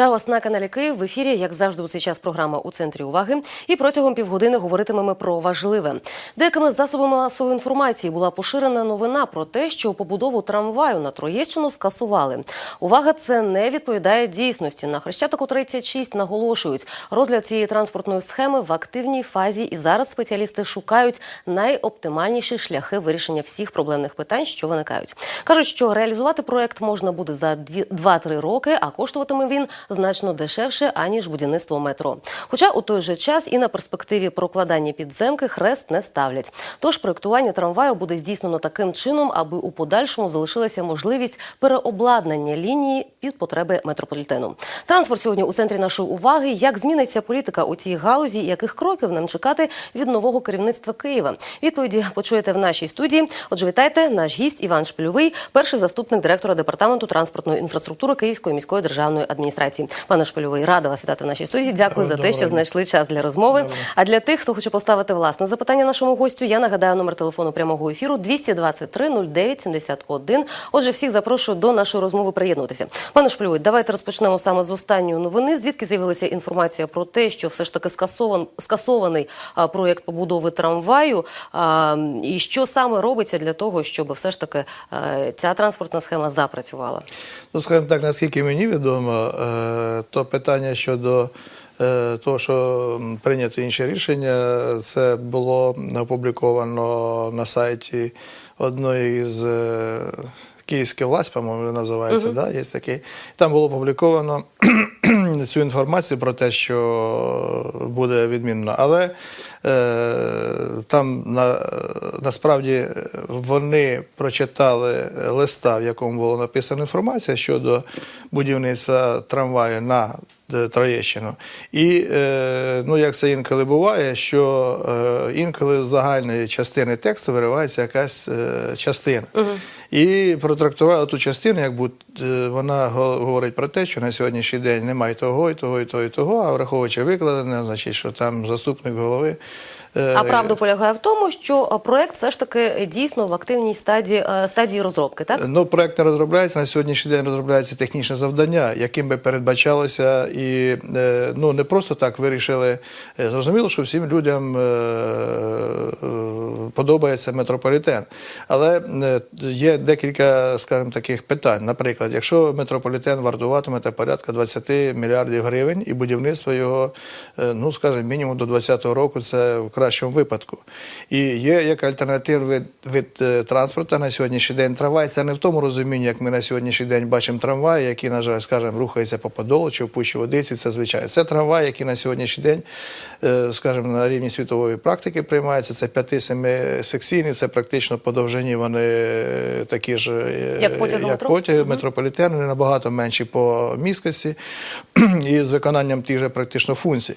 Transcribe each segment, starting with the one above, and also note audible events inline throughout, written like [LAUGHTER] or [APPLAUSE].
Вітаю вас на каналі Київ. В ефірі, як завжди, у цей час програма у центрі уваги. І протягом півгодини говоритимемо про важливе. Деякими засобами масової інформації була поширена новина про те, що побудову трамваю на Троєщину скасували. Увага, це не відповідає дійсності. На Хрещатику 36 наголошують, розгляд цієї транспортної схеми в активній фазі, і зараз спеціалісти шукають найоптимальніші шляхи вирішення всіх проблемних питань, що виникають. кажуть, що реалізувати проект можна буде за 2-3 роки, а коштуватиме він значно дешевше аніж будівництво метро. Хоча у той же час і на перспективі прокладання підземки хрест не ставлять. Тож проектування трамваю буде здійснено таким чином, аби у подальшому залишилася можливість переобладнання лінії під потреби метрополітену. Транспорт сьогодні у центрі нашої уваги. Як зміниться політика у цій галузі, яких кроків нам чекати від нового керівництва Києва? Відповіді почуєте в нашій студії. Отже, вітайте наш гість Іван Шпильовий, перший заступник директора департаменту транспортної інфраструктури Київської міської державної адміністрації. Пане Шпильовий, рада вас вітати в нашій студії. Дякую за те, що знайшли час для розмови. А для тих, хто хоче поставити власне запитання нашому гостю, я нагадаю номер телефону прямого ефіру 223 09 71. Отже, всіх запрошую до нашої розмови приєднуватися. Пане Шпильовий, давайте розпочнемо саме з останньої новини. Звідки з'явилася інформація про те, що все ж таки скасован скасований проєкт побудови трамваю, і що саме робиться для того, щоб все ж таки е, ця транспортна схема запрацювала? Ну, скажімо так, наскільки мені відомо, е, то питання щодо е, того, що прийнято інше рішення, це було опубліковано на сайті одної з київських власть, по-моєму, називається, да, є такий. Там було опубліковано цю інформацію про те, що буде відмінено. Але е, там на, насправді вони прочитали листа, в якому була написана інформація щодо будівництва трамваю на Троєщину. І е, ну, як це інколи буває, що е, інколи з загальної частини тексту виривається якась частина. частина. І протрактували ту частину, як будь е, вона говорить про те, що на сьогоднішній день немає того, і того, і того, і того, а враховуючи викладене, значить, що там заступник голови. Е, А правда полягає в тому, що е, проект все ж таки дійсно в активній стадії е, стадії розробки, так? Ну, проект не розробляється. На сьогоднішній день розробляється технічне завдання, яким би передбачалося, і е, ну не просто так вирішили. Е, Зрозуміло, що всім людям е, е, подобається метрополітен. Але е, є декілька, скажімо, таких питань. Наприклад, якщо метрополітен вартуватиме та порядка 20 мільярдів гривень, і будівництво його, е, ну скажімо, мінімум до 2020 року, це в кращому випадку. І є як альтернативний вид, вид е, транспорту на сьогоднішній день. Трамвай це не в тому розумінні, як ми на сьогоднішній день бачимо трамваї, які, на жаль, скажімо, рухаються по Подолу чи в Пущі Водиці. Це звичайно. Це трамвай, який на сьогоднішній день, е, скажімо, на рівні світової практики приймається. Це 5-7 секційні, це практично по довжині вони е, такі ж, Як потяг як метро? потяги метрополітену, вони набагато менші по міськості [CLEARS THROAT] і з виконанням тих же практично функцій.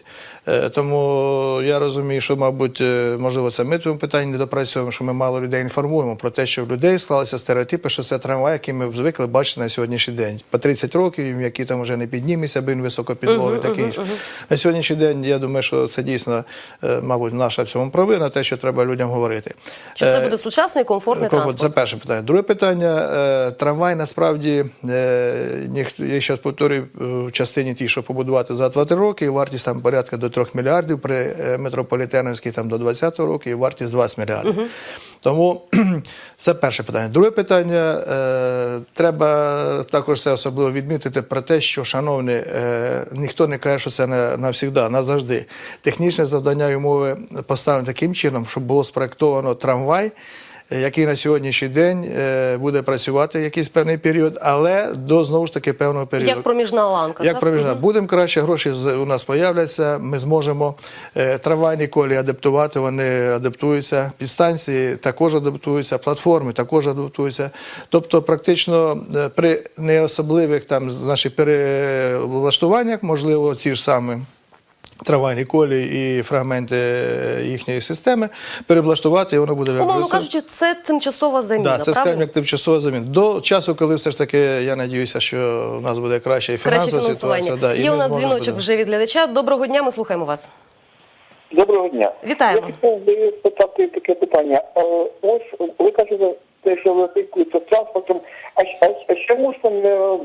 Тому я розумію, що, мабуть, е, можливо, це ми в цьому питанні не допрацьовуємо, що ми мало людей інформуємо про те, що в людей склалися стереотипи, що це трамвай, який ми звикли бачити на сьогоднішній день. По 30 років, які там вже не підніметься, бо він високопідловий, таке інше. На сьогоднішній день я думаю, що це дійсно, е, мабуть, наша в цьому провина, те, що треба людям говорити. Що це Е, буде сучасний комфортний Комфорт, транспорт? Це перше питання. Друге питання. Трамвай насправді, ніхто- я зараз повторюю, в частині ті, що побудувати за 2-3 роки, вартість там порядка до 3 мільярдів, при е, метрополітеновській там до 20 року, і вартість 20 мільярдів. Тому [CLEARS THROAT] це перше питання. Друге питання. Е, треба також це особливо відмітити про те, що, шановні, е, ніхто не каже, що це не навсігда, назавжди. Технічне завдання і умови поставлено таким чином, щоб було спроектовано трамвай, який на сьогоднішній день е, буде працювати якийсь певний період, але до знову ж таки певного періоду. Як проміжна ланка. Як так? проміжна. Будемо краще, гроші у нас появляться. Ми зможемо е, трамвайні колії адаптувати, вони адаптуються. Підстанції також адаптуються, платформи також адаптуються. Тобто, практично е, при неособливих там значить, перевлаштуваннях, можливо, ці ж самі. Трамвайні колії і фрагменти е, їхньої системи переблаштувати, і воно буде Умовно кажучи, це тимчасова заміна. Да, це скажімо, як тимчасова заміна. До часу, коли все ж таки, я надіюся, що у нас буде краща і фінансова фінансування. ситуація. Да, Є ми у нас дзвіночок буде- вже від глядача. Доброго дня, ми слухаємо вас. Доброго дня. Вітаємо. Я хотів би спитати таке питання. Е, Ось ви кажете, те, що ви транспортом, а, а, а чому ж там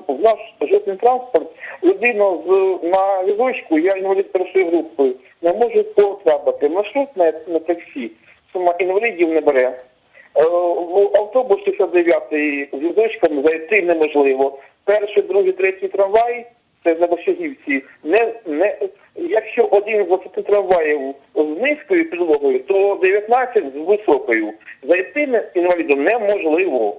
в наш житний транспорт людина з на візочку, я інвалід першої групи, не може потрапити. Маршрут на, на таксі, сума інвалідів не бере. Е, В автобус 69 з візочком зайти неможливо. Перший, другий, третій трамвай, на Башагівці, не, не, якщо один з 20 трамваїв з низькою підлогою, то 19 з високою. Зайти інвалідом неможливо.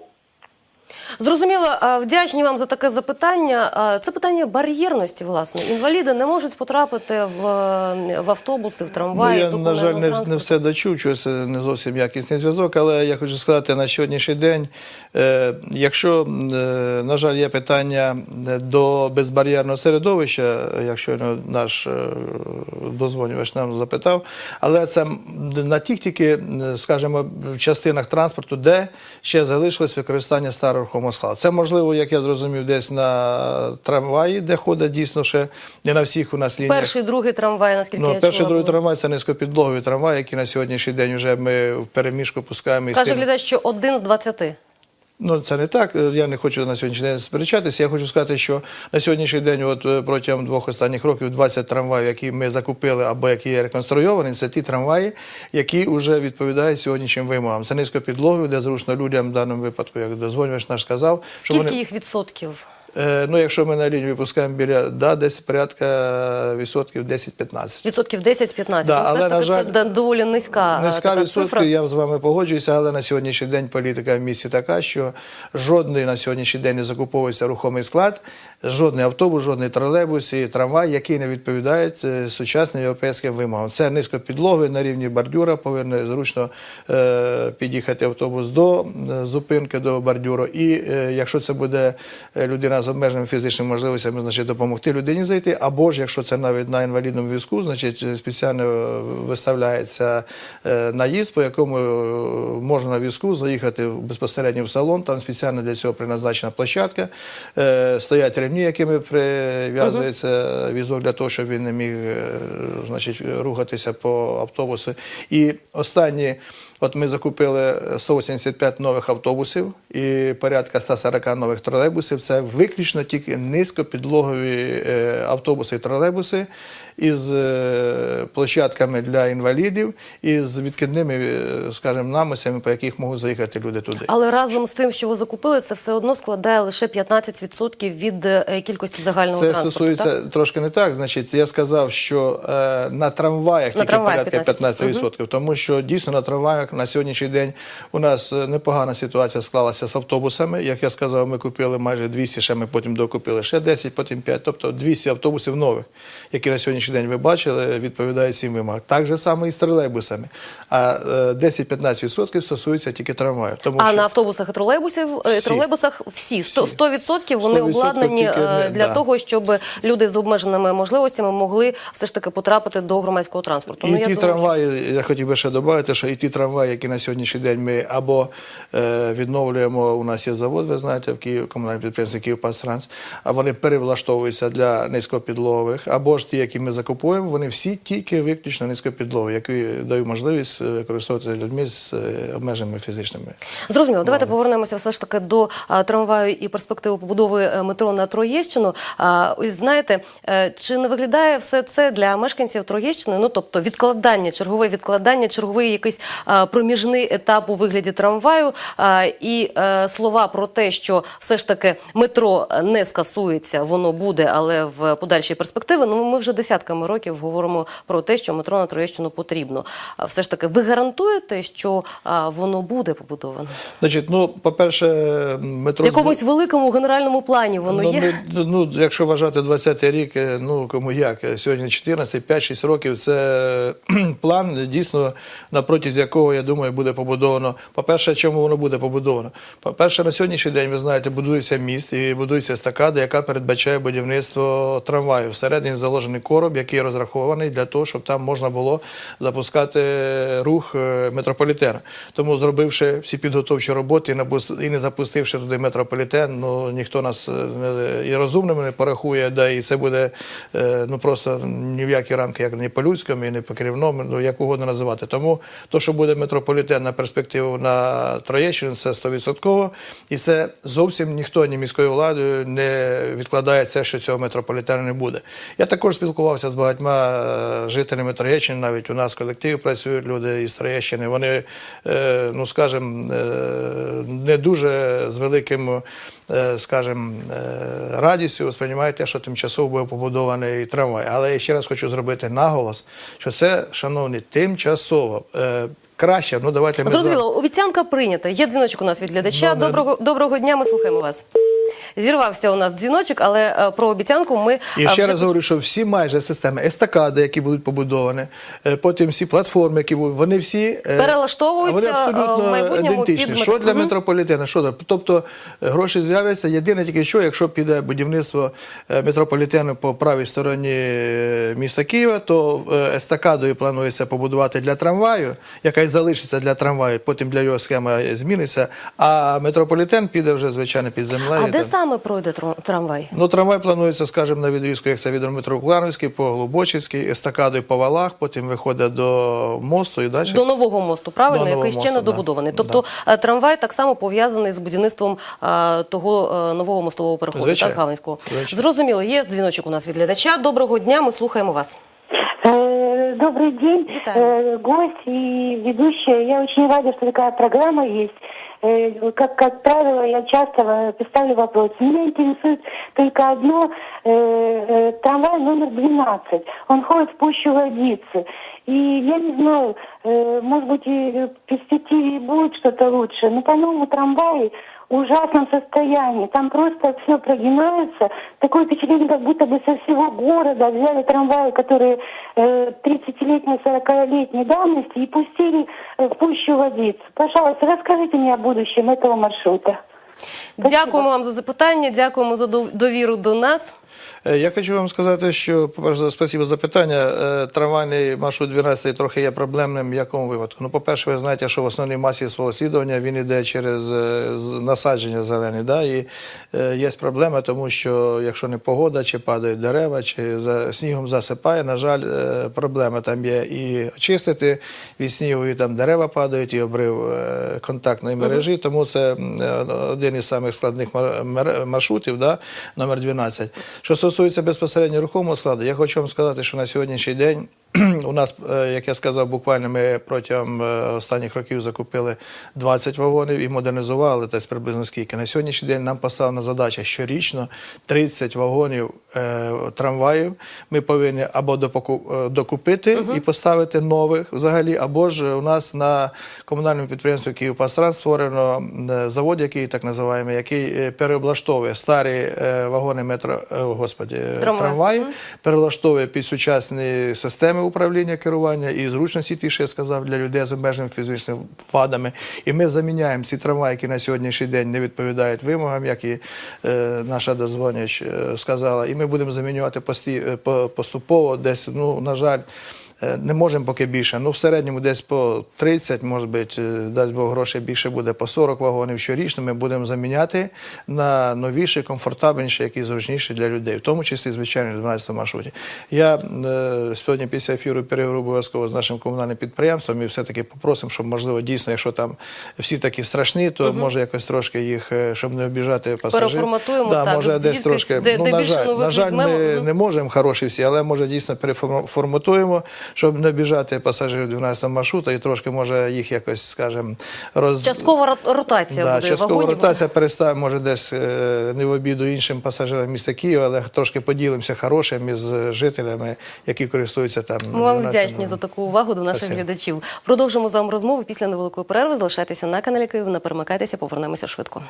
Зрозуміло, вдячні вам за таке запитання. Це питання бар'єрності, власне. Інваліди не можуть потрапити в, е, в автобуси, в Ну, трамваї. я, до на жаль, не, не все дочув, щось е, не зовсім якісний зв'язок, але я хочу сказати на сьогоднішній день, е, якщо, е, на жаль, є питання е, до безбар'єрного середовища, е, якщо наш е, дозвонювач нам запитав, але це на тих тільки, е, скажімо, в частинах транспорту, де ще залишилось використання старого рухомого складу. Це можливо, як я зрозумів, десь на трамваї, де ходить дійсно ще не на всіх у нас лініях. Перший, другий трамвай, наскільки Ну, я перший другий були. трамвай це низькопідлогові трамваї, які на сьогоднішній день вже ми в переміжку пускаємо Каже глядач, що один з 20. Ну це не так. Я не хочу на сьогоднішній день сперечатися. Я хочу сказати, що на сьогоднішній день, от е, протягом двох останніх років, 20 трамваїв, які ми закупили або які є реконструйовані, це ті трамваї, які вже відповідають сьогоднішнім вимогам. Це низько низькопідлогові, де зручно людям в даному випадку, як дозвонювач наш сказав, що Скільки вони. їх відсотків? Е, ну, якщо ми на лінію випускаємо біля да, десь порядка відсотків 10-15. Відсотків 10-15. Да, але, все ж таки, жаль, це доволі низька, е, Низька відсотка, я з вами погоджуюся, але на сьогоднішній день політика в місті така, що жодний на сьогоднішній день не закуповується рухомий склад, жодний автобус, жодний тролейбус і трамвай, який не відповідає е, сучасним європейським вимогам. Це низько підлоги на рівні бордюра, повинен зручно е, під'їхати автобус до е, зупинки, до бордюру. І якщо це буде людина з обмеженими фізичними можливостями, значить допомогти людині зайти. Або ж якщо це навіть на інвалідному візку, значить спеціально виставляється наїзд, по якому можна на візку заїхати безпосередньо в салон. Там спеціально для цього призначена площадка. Стоять ремні, якими прив'язується візок для того, щоб він не міг е, значить, рухатися по автобусу. І останні. От ми закупили 185 нових автобусів і порядка 140 нових тролейбусів. Це виключно тільки низькопідлогові е, автобуси і тролейбуси із е, площадками для інвалідів і з відкидними, е, скажімо, намисами, по яких можуть заїхати люди туди. Але разом з тим, що ви закупили, це все одно складає лише 15% від е, кількості загального Це транспорту. стосується так? трошки не так. Значить, я сказав, що е, на трамваях На тільки трамваях порядка 15%. 15%, тому що дійсно на трамваях на сьогоднішній день у нас непогана ситуація склалася з автобусами. Як я сказав, ми купили майже 200, ще ми потім докупили ще 10, потім 5, тобто 200 автобусів нових, які на сьогоднішній день ви бачили, відповідають цим вимогам. Так же само і з тролейбусами. А е, 10-15% стосується тільки трамваїв. Тому А що на автобусах і тролейбусів, е, Всі. тролейбусах всі, 100%, 100% вони 100% обладнані е, не- для да. того, щоб люди з обмеженими можливостями могли все ж таки потрапити до громадського транспорту. І Ну, я ті думаю, трамваї, я хотів би ще додати, що і ті трамваї, які на сьогоднішній день ми або е, відновлюємо, у нас є завод, ви знаєте, в Київ, комунальне підприємство Київпастранс, а вони перевлаштовуються для низькопідлогових, або ж ті, які ми закупуємо, вони всі тільки виключно низькопідлогові, які дають можливість е, використовувати людьми з е, обмеженими фізичними. Зрозуміло, давайте повернемося все ж таки до трамваю і перспективи побудови е, метро на Троєщину. Ось знаєте, е, чи не виглядає все це для мешканців Троєщини? Ну тобто відкладання, чергове відкладання, черговий якийсь проміжний етап у вигляді трамваю. І е, слова про те, що все ж таки метро не скасується, воно буде, але в подальшій перспективи. Ну ми вже десятками років говоримо про те, що метро на Троєщину потрібно. Все ж таки, ви гарантуєте, що воно буде побудовано? Значить, ну, по-перше, метро В якомусь великому генеральному плані воно ну, є. Ми, ну, якщо вважати 20-й рік, е, ну кому як, е, сьогодні 14, 5-6 років, це план, дійсно, на протязі якого, я думаю, буде побудовано. По-перше, чому воно буде побудовано? По-перше, на сьогоднішній день, ви знаєте, будується міст і будується естакада, яка передбачає будівництво трамваю. Всередині заложений короб, який розрахований для того, щоб там можна було запускати рух е, метрополітена. Тому, зробивши всі підготовчі роботи і не запустивши туди метрополітен, ну ніхто нас е, і розумними не порахує, да і це буде е, ну просто ні в які рамки, як не по людському, і не по керівному, ну як угодно називати. Тому то, що буде метрополітен на перспективу на Троєщину, це 100%. І це зовсім ніхто, ні міською владою не відкладає це, що цього метрополітену не буде. Я також спілкувався з багатьма е, жителями Троєщини, навіть у нас в колективі працюють люди із Троєщини. Вони, е, ну скажімо, е, не дуже з великим, скажімо, е, радістю сприймають те, що тимчасово буде побудований трамвай. Але я ще раз хочу зробити наголос, що це, шановні, тимчасово. Краще, ну давайте ми Зрозуміло, обіцянка прийнята. Є дзвіночок у нас від глядача. Доброго доброго дня. Ми слухаємо вас. Зірвався у нас дзвіночок, але е, про обіцянку ми І е, ще вже раз говорю, що всі майже системи естакади, які будуть побудовані, е, потім всі платформи, які будуть, вони всі Перелаштовуються, вони абсолютно в майбутньому ідентичні. під Що для Мгм. метрополітена, що за- тобто гроші з'являться. Єдине тільки що, якщо піде будівництво метрополітену по правій стороні міста Києва, то естакадою планується побудувати для трамваю, яка й залишиться для трамваю, потім для його схема зміниться. А метрополітен піде вже звичайно під землею. А де там саме пройде тро- трамвай? Ну, трамвай планується, скажімо, на відрізку, як це від метро Клановський, по Глибочицькій, естакадою по валах, потім виходить до мосту і далі. До нового мосту, правильно, До нового який ще не мосту, да. добудований. Тобто е, трамвай так само пов'язаний з будівництвом е, того е, нового мостового переходу, Звичайно. так, Галинського. Звичайно. Зрозуміло, є дзвіночок у нас від глядача. Доброго дня, ми слухаємо вас. Э, Добрый день, Витаю. э, гость и ведущая. Я очень рада, что такая программа есть. Э, Как, как правило, я часто э, ставлю вопрос. Меня интересует только одно. э, э, Трамвай номер 12. Он ходит в пущу водицы. И я не знаю, э, может быть, и в перспективе будет что-то лучше. Но, по-моему, трамваи в ужасном состоянии. Там просто все прогинается. Такое впечатление, как будто бы со всего города взяли трамваи, которые э, 30-летней, 40-летней давности и пустили э, в пущу водицу. Пожалуйста, расскажите мне о будущем этого маршрута. Дякуємо вам за запитання, дякуємо за дов- довіру до нас. Е, Я хочу вам сказати, що, по-перше, спасибо за питання. Е, Трамвайний маршрут 12 трохи є проблемним в якому випадку. Ну, по-перше, ви знаєте, що в основній масі свого слідування він йде через е, насадження зелені. Да? І є проблема, тому що якщо не погода, чи падають дерева, чи за снігом засипає, на жаль, проблема там є і очистити від снігу, і там дерева падають, і обрив контактної мережі. Тому це один із самих складних маршрутів, да? номер 12. Що стосується безпосередньо рухомого складу, я хочу вам сказати, що на сьогоднішній день [CLEARS THROAT] у нас, е, як я сказав, буквально ми протягом е, останніх років закупили 20 вагонів і модернізували десь приблизно скільки. На сьогоднішній день нам поставлена задача щорічно 30 вагонів е, трамваїв. Ми повинні або докупити і поставити нових взагалі, або ж у нас на комунальному підприємстві Київпастран створено завод, який так називаємо, який переоблаштовує старі вагони метро, господі, Трамваї. трамваї, перелаштовує під сучасні системи управління керування і зручності, ті, що я сказав, для людей з обмеженими фізичними вадами. І ми заміняємо ці трамваї, які на сьогоднішній день не відповідають вимогам, як і е, наша дозвоняч е, сказала. І ми будемо замінювати пості, е, по- поступово десь, ну, на жаль. Е, Не можемо поки більше. Ну, в середньому десь по 30, може бути, е, дасть Бог грошей більше буде по 40 вагонів щорічно. Ми будемо заміняти на новіші, комфортабельніші, які зручніші для людей, в тому числі, звичайно, в 12 маршруті. Я е, сьогодні після ефіру переговорю обов'язково з нашим комунальним підприємством і все-таки попросимо, щоб, можливо, дійсно, якщо там всі такі страшні, то може якось трошки їх, е, щоб не обіжати пасажирів. Переформатуємо, да, так, може, десь трошки. де- ну, де на жаль, на жаль, ми. Мгм. не можемо хороші всі, але може дійсно переформатуємо, щоб не обіжати пасажирів 12 маршрута і трошки може їх якось, скажімо, роз... Часткова ротація Да, буде часткова вагонів. ротація переставимо, може, десь е, не в обіду іншим пасажирам міста Києва, але трошки поділимося хорошим із жителями, які користуються там. Ми вам вдячні за таку увагу до наших Спасибо. глядачів. Продовжимо з вами розмову після невеликої перерви. Залишайтеся на каналі Київ, не перемикайтеся, повернемося швидко.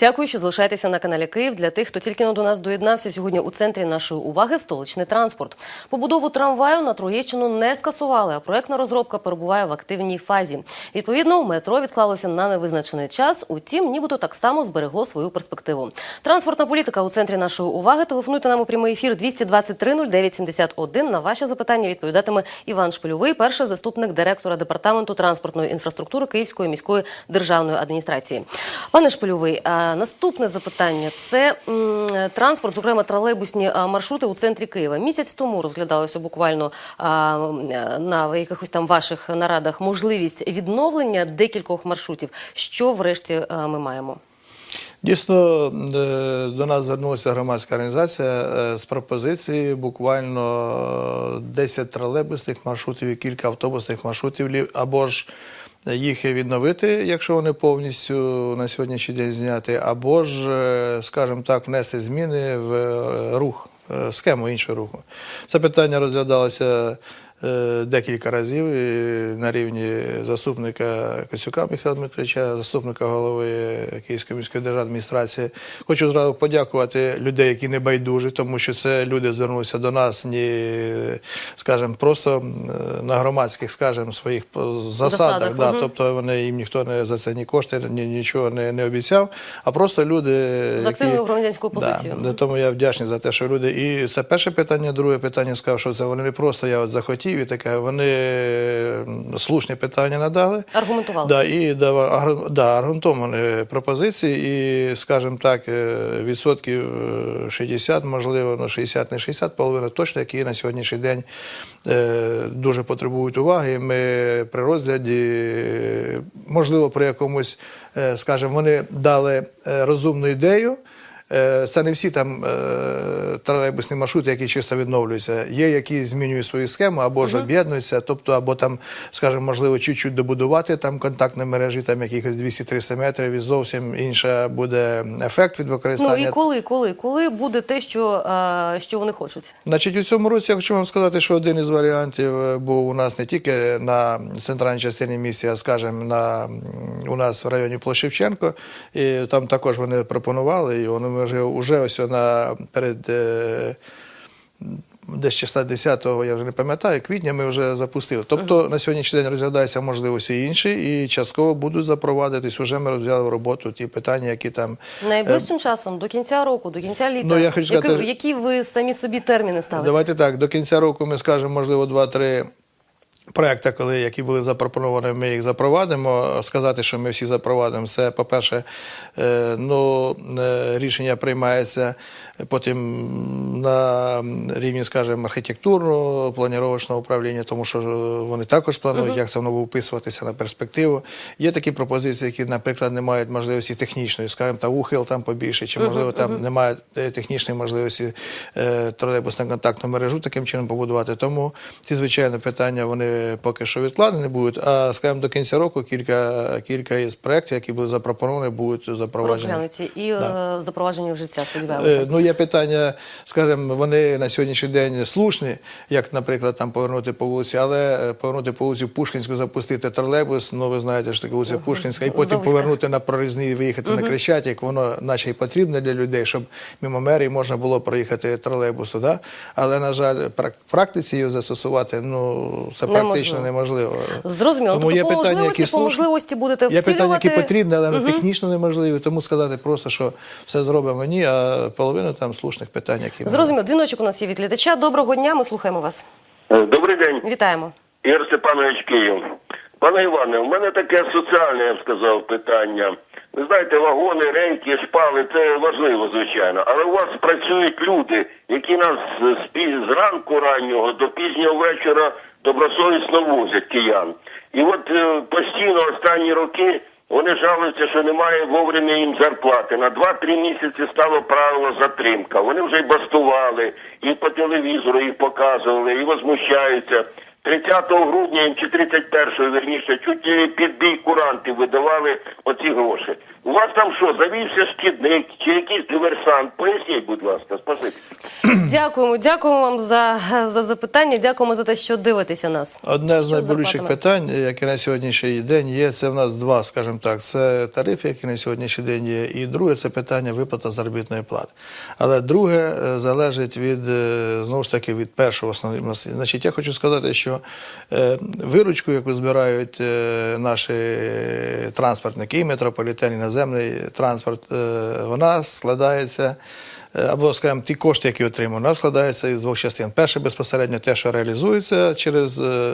Дякую, що залишаєтеся на каналі Київ. Для тих, хто тільки до нас доєднався сьогодні у центрі нашої уваги столичний транспорт. Побудову трамваю на Троєщину не скасували, а проектна розробка перебуває в активній фазі. Відповідно, метро відклалося на невизначений час. Утім, нібито так само зберегло свою перспективу. Транспортна політика у центрі нашої уваги. Телефонуйте нам у прямий ефір 223 09 71. На ваші запитання відповідатиме Іван Шпильовий, перший заступник директора департаменту транспортної інфраструктури Київської міської державної адміністрації. Пане Шпильовий, Наступне запитання це транспорт, зокрема тролейбусні маршрути у центрі Києва. Місяць тому розглядалося буквально на якихось там ваших нарадах можливість відновлення декількох маршрутів. Що врешті ми маємо? Дійсно, е, до нас звернулася громадська організація е, з пропозицією буквально 10 тролейбусних маршрутів і кілька автобусних маршрутів, або ж їх відновити, якщо вони повністю на сьогоднішній день зняти, або ж, е, скажімо так, внести зміни в е, рух, е, схему іншого руху. Це питання розглядалося декілька разів на рівні заступника Коцюка Михайла Дмитровича, заступника голови Київської міської державної адміністрації. Хочу зразу подякувати людей, які не байдужі, тому що це люди звернулися до нас не, скажімо, просто е, на громадських, скажімо, своїх засадах. Засадах, да. Тобто вони їм ніхто не за це ні кошти, ні нічого не, не обіцяв, а просто люди З активною громадянською позицією. Да, тому я вдячний за те, що люди. І це перше питання, друге питання сказав, що це вони не просто я от захотів і таке. Вони слушні питання надали. Аргументували. Да, і да, аргументовані пропозиції, і, скажімо так, е, відсотків е, 60, можливо, ну 60, не 60, половина точно, які на сьогоднішній день е, дуже потребують уваги. І Ми при розгляді, е, можливо, при якомусь, е, скажімо, вони дали е, розумну ідею. Е, Це не всі там е, тролейбусні маршрути, які чисто відновлюються. Є, які змінюють свою схему або ж об'єднуються, тобто, або там, скажімо, можливо, чуть-чуть добудувати там контактні мережі, там якихось 200-300 метрів, і зовсім інша буде ефект від Ну використання. і коли, коли, коли буде те, що, а, що вони хочуть? Значить, у цьому році я хочу вам сказати, що один із варіантів е, був у нас не тільки на центральній частині місті, а скажімо, на у нас в районі Площевченко. І там також вони пропонували, і вони вже, вже ось на перед. е, Десь числа 10-го, я вже не пам'ятаю, квітня ми вже запустили. Тобто на сьогоднішній день розглядаються можливості інші, і частково будуть запровадитись. Уже ми розгляли роботу ті питання, які там Найближчим часом, до кінця року, до кінця літа. Ну, я хочу сказати- які, які ви самі собі терміни ставите? Давайте так, до кінця року ми скажемо, можливо, два-три. Проекти, коли які були запропоновані, ми їх запровадимо. Сказати, що ми всі запровадимо, це, по-перше, е, ну, е, рішення приймається потім на рівні, скажімо, архітектурного планіровочного управління, тому що вони також планують, як це воно буде вписуватися на перспективу. Є такі пропозиції, які, наприклад, не мають можливості технічної, скажімо, та ухил там побільше, чи можливо там немає е, технічної можливості е, тролейбусну контактну мережу таким чином побудувати. Тому ці звичайно питання вони поки що відкладені будуть. А скажімо, до кінця року кілька кілька із проєктів, які були запропоновані, будуть запроваджені. І Да. е, запроваджені в життя, сподіваємося. Е, Ну, є питання, скажімо, вони на сьогоднішній день слушні, як, наприклад, там повернути по вулиці, але е, повернути по вулиці Пушкінську, запустити тролейбус, ну ви знаєте, що таке вулиця Пушкінська, і потім Здовська. повернути на прорізний і виїхати на Крещатик, воно наче й потрібно для людей, щоб мимо мерії можна було проїхати тролейбусу. Да? Але, на жаль, практиці його застосувати ну, це практично неможливо. Зрозуміло. Тому є тобто, по питання, можливості, які по можливості будете Є питання, які потрібні, але вони технічно неможливі. Тому сказати просто, що все зробимо ні, а половину там слушних питань, які Зрозуміло. Дзвіночок у нас є від глядача. Доброго дня, ми слухаємо вас. Е, Добрий день, Вітаємо. Ігор Степанович Київ. Пане Іване, у мене таке соціальне, я б сказав, питання. Ви знаєте, вагони, рейки, шпали це важливо, звичайно. Але у вас працюють люди, які нас з, з- зранку раннього до пізнього вечора добросовісно возять киян. І от е, постійно останні роки вони жалуються, що немає вовремя їм зарплати. На 2-3 місяці стало правило затримка. Вони вже й бастували, і по телевізору їх показували, і возмущаються. 30 грудня чи 31-го, верніше, чуть ли під бій курантів видавали оці гроші. У вас там що, завівся шкідник чи якийсь диверсант? Поясніть, будь ласка, спасибі. [CLEARS THROAT] Дякуємо, дякуємо вам за, за запитання. Дякуємо за те, що дивитеся нас. Одне з найболючіших питань, яке на сьогоднішній день є, це в нас два, скажімо так. Це тарифи, які на сьогоднішній день є, і друге це питання виплата заробітної плати. Але друге е, залежить від е, знову ж таки від першого основного. Значить, я хочу сказати, що е, виручку, яку збирають наші транспортники, і метрополітен, і наземний транспорт, е, вона складається е, або, скажімо, ті кошти, які отримуємо, нас складається із двох частин. Перше безпосередньо те, що реалізується через е,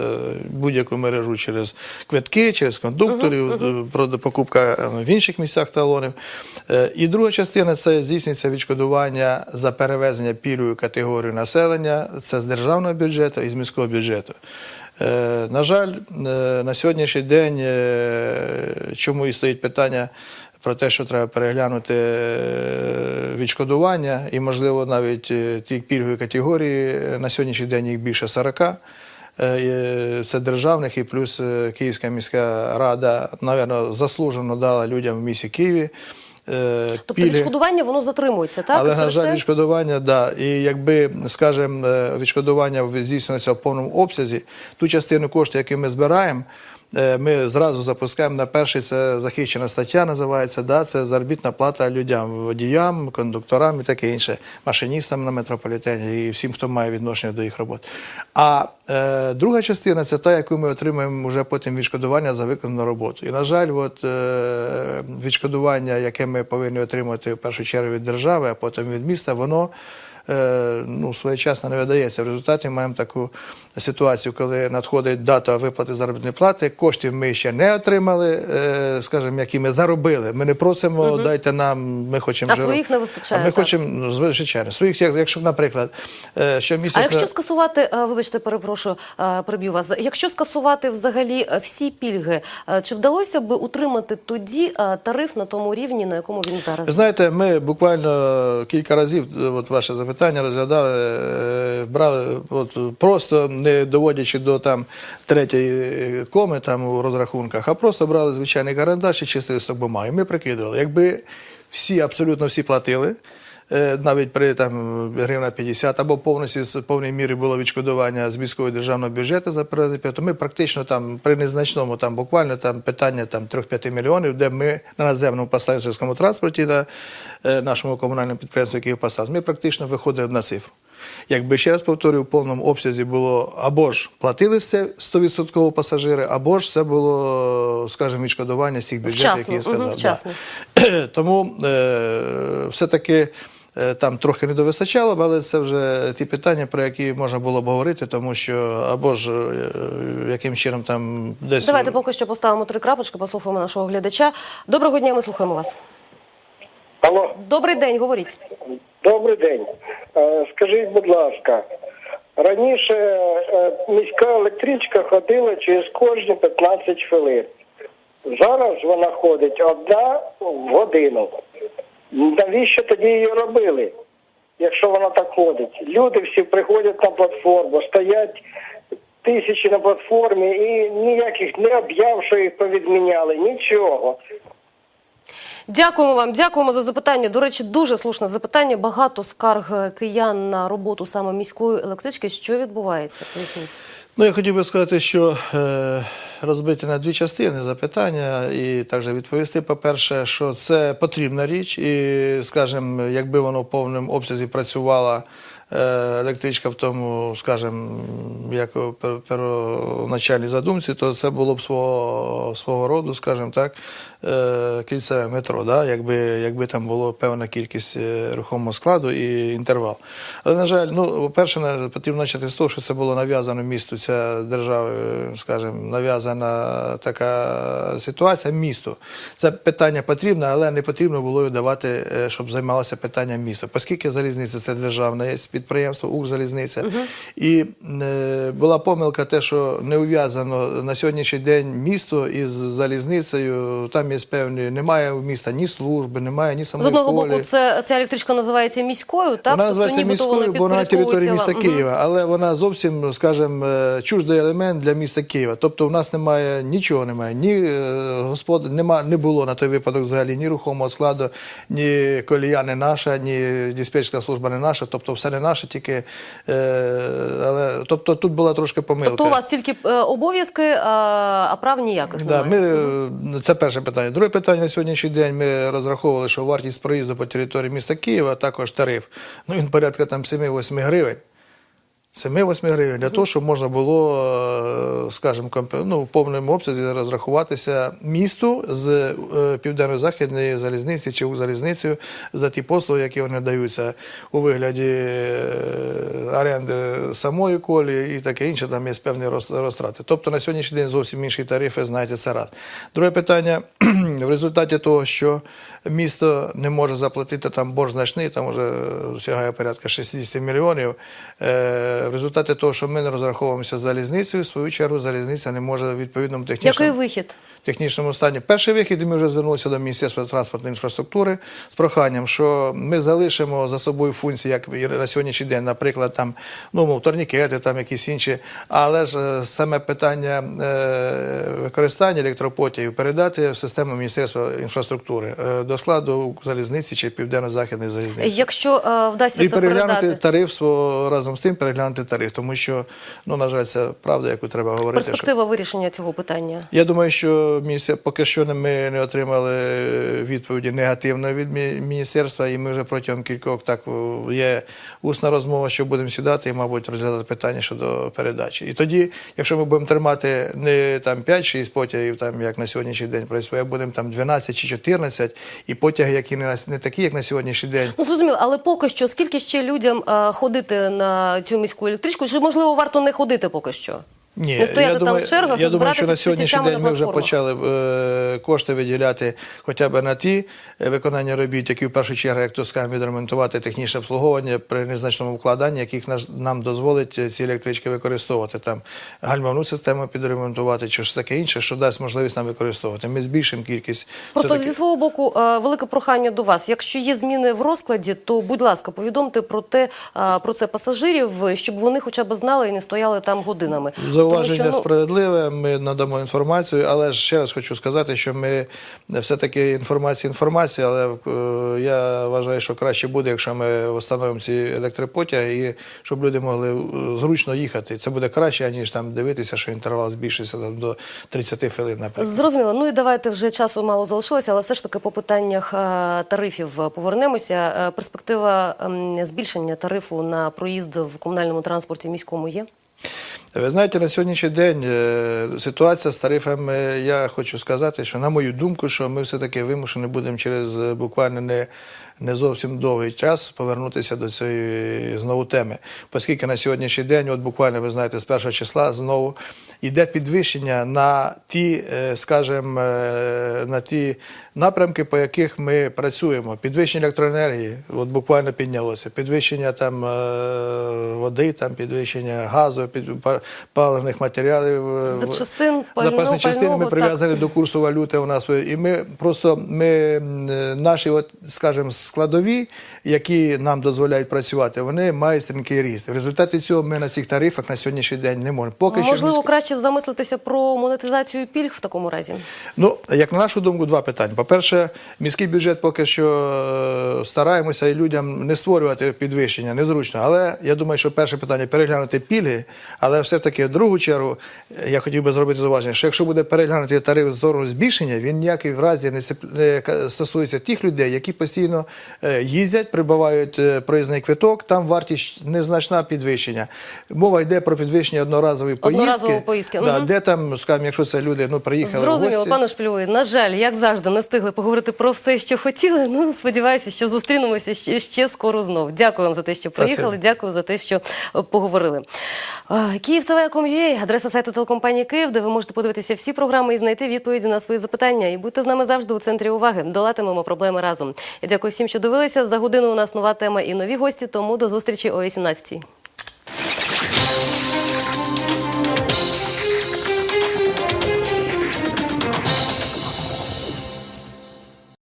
будь-яку мережу, через квитки, через кондукторів, е, про- покупка в інших місцях талонів. І друга частина це здійснюється відшкодування за перевезення пільгової категорії населення. Це з державного бюджету і з міського бюджету. На жаль, на сьогоднішній день чому і стоїть питання про те, що треба переглянути е, відшкодування, і, можливо, навіть е, ті пільгові категорії е, на сьогоднішній день їх більше 40. Е, е, Це державних і плюс Київська міська рада, напевно, заслужено дала людям в місті Києві. Тобто пільги. відшкодування воно затримується, так? Але, на жаль, відшкодування, да. І якби, скажімо, відшкодування здійснюється в повному обсязі, ту частину коштів, які ми збираємо, ми зразу запускаємо на перший, це захищена стаття називається, да, це заробітна плата людям, водіям, кондукторам і таке інше, машиністам на метрополітені і всім, хто має відношення до їх робот. А е, друга частина це та, яку ми отримуємо вже потім відшкодування за виконану роботу. І, на жаль, от, е, відшкодування, яке ми повинні отримати в першу чергу від держави, а потім від міста, воно е, ну, своєчасно не видається. В результаті маємо таку ситуацію, коли надходить дата виплати заробітної плати, коштів ми ще не отримали, е, скажімо, які ми заробили. Ми не просимо, дайте нам, ми хочемо. А своїх не вистачає, А ми так. хочемо, ну, звичайно, своїх, як- якщо, наприклад, е, щомісяця... А якщо скасувати, е, вибачте, перепрошую, переб'ю вас. Якщо скасувати взагалі всі пільги, чи вдалося би утримати тоді тариф на тому рівні, на якому він зараз? Знаєте, ми буквально кілька разів, от ваше запитання розглядали, брали от, просто не доводячи до там третьої е, коми там у розрахунках, а просто брали звичайний карандаш і чистий листок бумаги. Ми прикидували, якби всі, абсолютно всі платили. е, Навіть при там гривна 50 або повністю з повної міри було відшкодування з міського державного бюджету за перелік, то ми практично там при незначному там буквально там питання там 3-5 мільйонів, де ми на наземному пасажирському транспорті на е, нашому комунальному підприємстві Київпасаж, ми практично виходили на цифру. Якби ще раз повторюю, в повному обсязі було або ж платили все 100% пасажири, або ж це було, скажімо, відшкодування всіх бюджетів, які я сказав. да. вчасно. [CLEARS THROAT] Тому е, все-таки е, там трохи не довистачало, але це вже ті питання, про які можна було б говорити, тому що або ж е, яким чином там десь Давайте поки що поставимо три крапочки, послухаємо нашого глядача. Доброго дня, ми слухаємо вас. Алло, Добрий день, говоріть. Добрий день. Е, Скажіть, будь ласка, раніше е, міська електричка ходила через кожні 15 хвилин. Зараз вона ходить одна в годину. Навіщо тоді її робили, якщо вона так ходить? Люди всі приходять на платформу, стоять тисячі на платформі і ніяких не об'яв, що їх повідміняли, нічого. Дякуємо вам, дякуємо за запитання. До речі, дуже слушне запитання. Багато скарг е, киян на роботу саме міської електрички. Що відбувається? Поясніть. Ну, я хотів би сказати, що е, розбиті на дві частини запитання, і також відповісти. По-перше, що це потрібна річ, і, скажімо, якби воно в повному обсязі працювала е, електричка в тому, скажімо, як первоначальній задумці, то це було б свого, свого роду, скажімо так, е, кільцеве метро, да? якби, якби там було певна кількість е, рухомого складу і інтервал. Але, на жаль, ну, по-перше, потрібно почати з того, що це було нав'язано місту, ця держава, е, скажімо, нав'язана така ситуація місту. Це питання потрібне, але не потрібно було давати, щоб займалося питанням міста. Оскільки залізниця це державне є підприємство, Укрзалізниця. І е, була помилка те, що не ув'язано на сьогоднішній день місто із залізницею. Там є певні, немає в міста ні служби, немає ні З одного волі. боку, це ця електричка називається міською, так Вона називається тобто, міською, бо вона на території міста вам. Києва, але вона зовсім, скажімо, е, чуждий елемент для міста Києва. Тобто, в нас немає нічого, немає ні е, господ, нема, не було на той випадок взагалі ні рухомого складу, ні колія не наша, ні диспетчерська служба не наша. Тобто, все не наше, тільки е, але тобто тут була трошки помилка. Тобто у вас тільки обов'язки, а, а прав ніяких Да, немає. ми, це перше питання. Друге питання на сьогоднішній день ми розраховували, що вартість проїзду по території міста Києва, а також тариф. Ну, він порядка там 7-8 гривень. 7-8 гривень для того, щоб можна було, е, скажімо, ну, в повному обсязі розрахуватися місту з е, південно-західної залізниці чи Укрзалізницею за ті послуги, які вони даються у вигляді е, оренди самої колії і таке інше, там є певні розтрати. Тобто на сьогоднішній день зовсім інші тарифи, знаєте, це раз. Друге питання, [CLEARS THROAT] в результаті того, що місто не може заплатити там борг значний, там вже сягає порядка 60 мільйонів. Е, В результаті того, що ми не розраховуємося з залізницею, в свою чергу залізниця не може в відповідному Який технічному вихід? технічному стані. Перший вихід, ми вже звернулися до Міністерства транспортної інфраструктури з проханням, що ми залишимо за собою функції, як і на сьогоднішній день, наприклад, там ну мов, турнікети, там якісь інші. Але ж е, саме питання е, використання електропотягів передати в систему Міністерства інфраструктури е, до складу залізниці чи південно-західної залізниці. Якщо е, вдасться І це переглянути передати. тариф свого- разом з тим, переглянути тариф, тому що ну на жаль, це правда, яку треба говорити. що- вирішення цього питання. я думаю, що міністер поки що не- ми не отримали відповіді негативної від мі- міністерства, і ми вже протягом кількох так є усна розмова, що будемо сідати і, мабуть, розглядати питання щодо передачі. І тоді, якщо ми будемо тримати не там 5-6 потягів, там як на сьогоднішній день працює, а будемо там 12 чи 14, і потяги, які не, не такі, як на сьогоднішній день. Ну зрозуміло, але поки що скільки ще людям е, ходити на цю міську електричку? Чи можливо варто не ходити поки що? Ні, не стояти я там в чергах, я думаю, що на сьогоднішній день ми вже почали е, кошти виділяти хоча б на ті е, виконання робіт, які в першу чергу, як то скажемо, відремонтувати технічне обслуговування при незначному вкладанні, яких наш- нам дозволить е, ці електрички використовувати. Там гальмовну систему підремонтувати, чи щось таке інше, що дасть можливість нам використовувати. Ми збільшимо кількість. Просто зі свого боку е, велике прохання до вас. Якщо є зміни в розкладі, то будь ласка, повідомте про те е, про це пасажирів, щоб вони хоча б знали і не стояли там годинами. Зауваження що, ну, справедливе. Ми надамо інформацію, але ж ще раз хочу сказати, що ми все-таки інформація інформація, але е, я вважаю, що краще буде, якщо ми встановимо ці електропотяги і щоб люди могли е, зручно їхати. Це буде краще, ніж там дивитися, що інтервал збільшиться там до 30 хвилин, наприклад. Зрозуміло. Ну і давайте вже часу мало залишилося, але все ж таки по питаннях е, тарифів е, повернемося. Перспектива збільшення тарифу на проїзд в комунальному транспорті міському є? Ви знаєте, на сьогоднішній день е, ситуація з тарифами, я хочу сказати, що на мою думку, що ми все-таки вимушені будемо через е, буквально не, не зовсім довгий час повернутися до цієї знову теми. Оскільки на сьогоднішній день, от буквально ви знаєте, з першого числа знову йде підвищення на ті, е, скажімо, е, на ті напрямки, по яких ми працюємо. Підвищення електроенергії, от буквально піднялося. Підвищення там е, води, там підвищення газу, під паливних матеріалів. е, Запчастин, пального, запасні частини. Ми прив'язані до курсу валюти. У нас і ми просто ми е, наші, от скажімо, складові, які нам дозволяють працювати, вони мають стрімкий ріст. В результаті цього ми на цих тарифах на сьогоднішній день не можемо. Поки що Можливо, краще замислитися про монетизацію пільг в такому разі. Ну, як на нашу думку, два питання. По-перше, міський бюджет поки що е, стараємося і людям не створювати підвищення, незручно. Але я думаю, що перше питання переглянути пільги, але все-таки в другу чергу е, я хотів би зробити зауваження, що якщо буде переглянути тариф з сторону збільшення, він ніякий в разі не стосується тих людей, які постійно е, їздять, прибувають е, проїзний квиток, там вартість незначна підвищення. Мова йде про підвищення одноразової поїздки. Поїздки, Да, мгм. де там, скажімо, якщо це люди ну, приїхали в Зрозуміло, гості. пане Шпльовий, на жаль, як завжди, не встигли поговорити про все, що хотіли. Ну, сподіваюся, що зустрінемося ще, ще скоро знов. Дякую вам за те, що приїхали. Дякую за те, що поговорили. Київ адреса сайту телекомпанії Київ, де ви можете подивитися всі програми і знайти відповіді на свої запитання. І будьте з нами завжди у центрі уваги. Долатимемо проблеми разом. Я дякую всім, що дивилися. За годину у нас нова тема і нові гості. Тому до зустрічі о 18